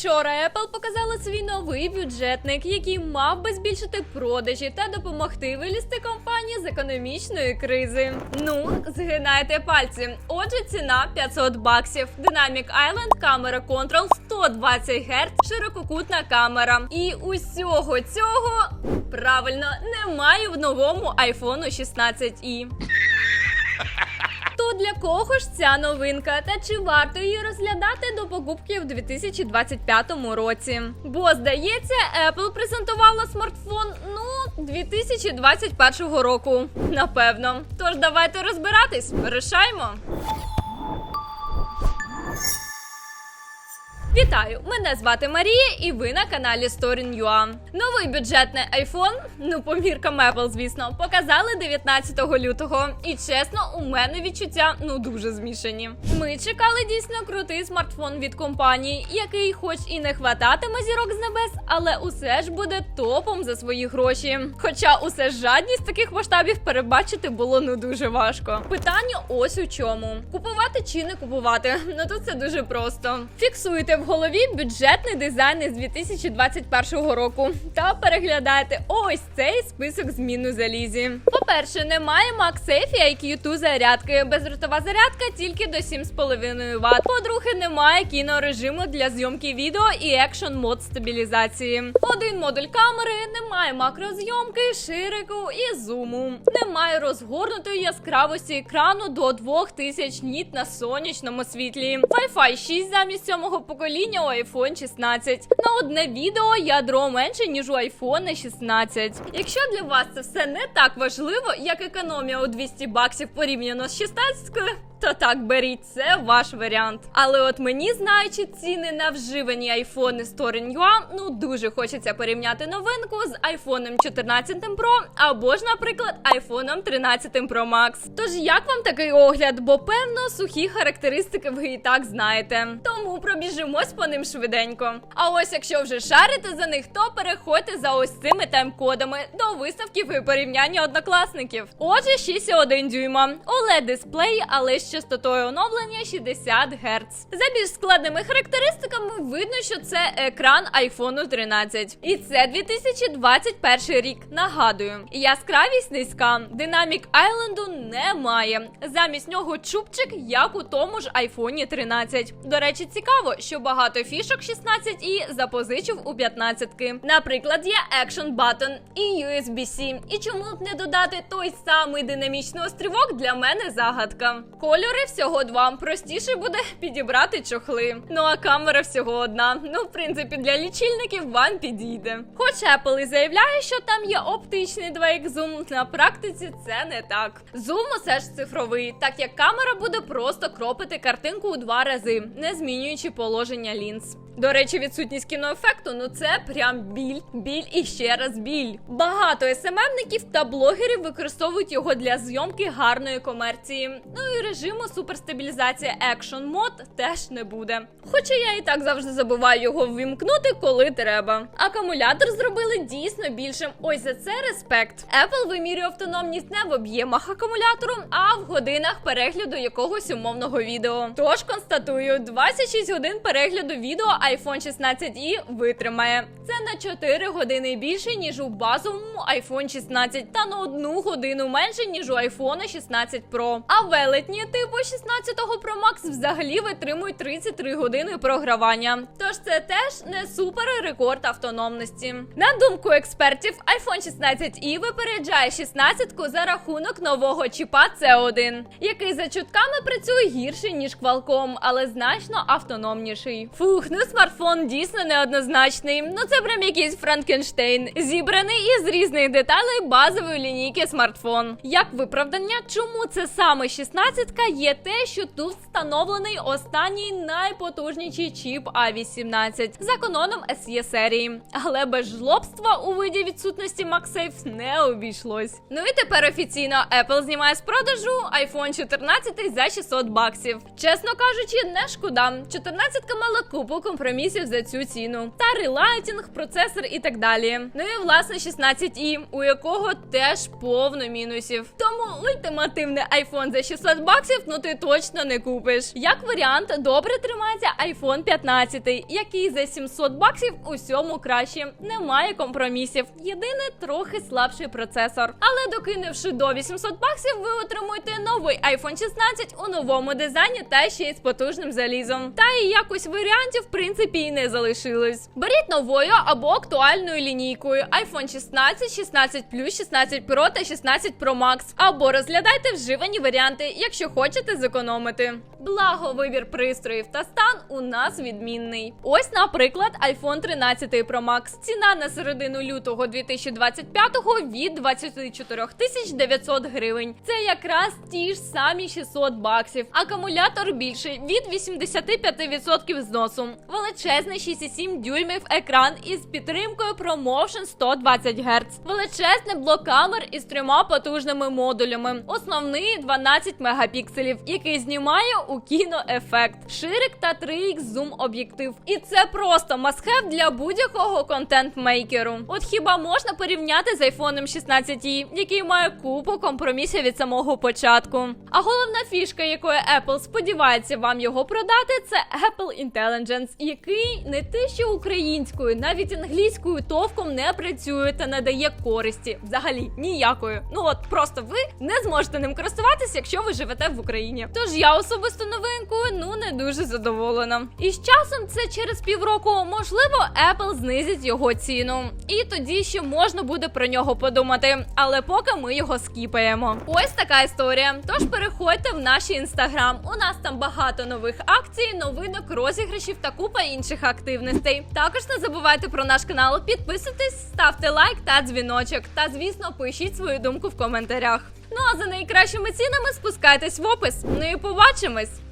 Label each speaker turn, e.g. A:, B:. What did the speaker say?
A: Вчора Apple показала свій новий бюджетник, який мав би збільшити продажі та допомогти вилізти компанії з економічної кризи. Ну, згинайте пальці. Отже, ціна 500 баксів. Dynamic Island, камера Control 120 Гц, ширококутна камера. І усього цього правильно немає в новому iPhone 16i. Для кого ж ця новинка? Та чи варто її розглядати до покупки в 2025 році? Бо здається, Apple презентувала смартфон ну 2021 року. Напевно. Тож давайте розбиратись. Вирішаймо. Вітаю! Мене звати Марія, і ви на каналі Story.ua. Новий бюджетний iPhone, ну по міркам Apple, звісно, показали 19 лютого. І чесно, у мене відчуття ну дуже змішані. Ми чекали дійсно крутий смартфон від компанії, який, хоч і не хвататиме зірок з небес, але усе ж буде топом за свої гроші. Хоча усе ж жадність таких масштабів перебачити було ну дуже важко. Питання ось у чому: купувати чи не купувати? Ну тут це дуже просто. Фіксуйте в голові бюджетний дизайн із 2021 року та переглядайте ось цей список змін у залізі. По-перше, немає MagSafe IQ 2 зарядки. Бездротова зарядка тільки до 7,5 Вт. По-друге, немає кінорежиму для зйомки відео і екшн мод стабілізації. Один модуль камери, немає макрозйомки, ширику і зуму. Немає розгорнутої яскравості екрану до 2000 ніт на сонячному світлі. Wi-Fi 6 замість сьомого покоління у iPhone 16. На одне відео ядро менше ніж у iPhone 16. Якщо для вас це все не так важливо, як економія у 200 баксів порівняно з 16-кою, то так беріть, це ваш варіант. Але от мені, знаючи ціни на вживані айфони з Torrent.ua, ну дуже хочеться порівняти новинку з iPhone 14 Pro або ж, наприклад, iPhone 13 Pro Max. Тож як вам такий огляд? Бо певно сухі характеристики ви і так знаєте. Тому пробіжимось по ним швиденько. А ось якщо вже шарите за них, то переходьте за ось цими тайм-кодами до виставків і порівняння однокласників. Отже, 6,1 дюйма, OLED дисплей, але частотою оновлення 60 Гц. За більш складними характеристиками видно, що це екран iPhone 13. І це 2021 рік. Нагадую, яскравість низька. Динамік Айленду немає. Замість нього чубчик, як у тому ж iPhone 13. До речі, цікаво, що багато фішок 16 і запозичив у 15-ки. Наприклад, є Action Button і USB-C. І чому б не додати той самий динамічний острівок для мене загадка. Кольори всього два. Простіше буде підібрати чохли. Ну а камера всього одна. Ну, в принципі, для лічильників вам підійде. Хоч Apple і заявляє, що там є оптичний 2X зум, на практиці це не так. Зум усе ж цифровий, так як камера буде просто кропити картинку у два рази, не змінюючи положення лінз. До речі, відсутність кіноефекту ну це прям біль, біль і ще раз біль. Багато СММників та блогерів використовують його для зйомки гарної комерції. Ну і режиму суперстабілізація Action Mode теж не буде. Хоча я і так завжди забуваю його ввімкнути, коли треба. Акумулятор зробили дійсно більшим. Ось за це респект. Apple вимірює автономність не в об'ємах акумулятору, а в годинах перегляду якогось умовного відео. Тож констатую, 26 годин перегляду відео iPhone 16i витримає. Це на 4 години більше, ніж у базовому iPhone 16 та на 1 годину менше, ніж у iPhone 16 Pro. А велетні типу 16 Pro Max взагалі витримують 33 години програвання. Тож це теж не супер рекорд автономності. На думку експертів, iPhone 16i випереджає 16-ку за рахунок нового чіпа C1, який за чутками працює гірше, ніж Qualcomm, але значно автономніший. Фух, ну смартфон дійсно неоднозначний. Ну це прям якийсь Франкенштейн, зібраний із різних деталей базової лінійки смартфон. Як виправдання, чому це саме 16-ка є те, що тут встановлений останній найпотужніший чіп A18 за каноном SE серії. Але без жлобства у виді відсутності MagSafe не обійшлось. Ну і тепер офіційно Apple знімає з продажу iPhone 14 за 600 баксів. Чесно кажучи, не шкода. 14-ка мала купу компромісів за цю ціну. Та релайтінг, процесор і так далі. Ну і власне 16i, у якого теж повно мінусів. Тому ультимативний iPhone за 600 баксів ну ти точно не купиш. Як варіант, добре тримається iPhone 15, який за 700 баксів усьому краще. Немає компромісів. Єдине трохи слабший процесор. Але докинувши до 800 баксів, ви отримуєте новий iPhone 16 у новому дизайні та ще й з потужним залізом. Та і якось варіантів в принципі і не залишилось. Беріть новою або актуальною лінійкою iPhone 16, 16 Plus, 16 Pro та 16 Pro Max. Або розглядайте вживані варіанти, якщо хочете зекономити. Благо, вибір пристроїв та стан у нас відмінний. Ось, наприклад, iPhone 13 Pro Max. Ціна на середину лютого 2025-го від 24 тисяч 900 гривень. Це якраз ті ж самі 600 баксів. Акумулятор більший від 85% зносу. Величезний 6,7 дюймів екран із підтримкою ProMotion 120 Гц. Величезний блок камер із трьома потужними модулями. Основний 12 мегапікселів, який знімає у кіноефект. Ширик та 3х зум об'єктив. І це просто мастхев для будь-якого контент-мейкеру. От хіба можна порівняти з iPhone 16, який має купу компромісів від самого початку. А головна фішка, якою Apple сподівається вам його продати, це Apple Intelligence, який не те, що українською, навіть англійською товком не працює та не дає користі. Взагалі ніякої. Ну от просто ви не зможете ним користуватися, якщо ви живете в Україні. Тож я особисто новинкою ну не дуже задоволена. І з часом це через півроку, можливо, Apple знизить його ціну. І тоді ще можна буде про нього подумати. Але поки ми його скіпаємо. Ось така історія. Тож переходьте в наш інстаграм. У нас там багато нових акцій, новинок, розіграшів та купа інших активностей. Також не забувайте про наш канал, підписуйтесь, ставте лайк та дзвіночок. Та звісно, пишіть свою думку в коментарях. Ну а за найкращими цінами спускайтесь в опис. Ну і побачимось!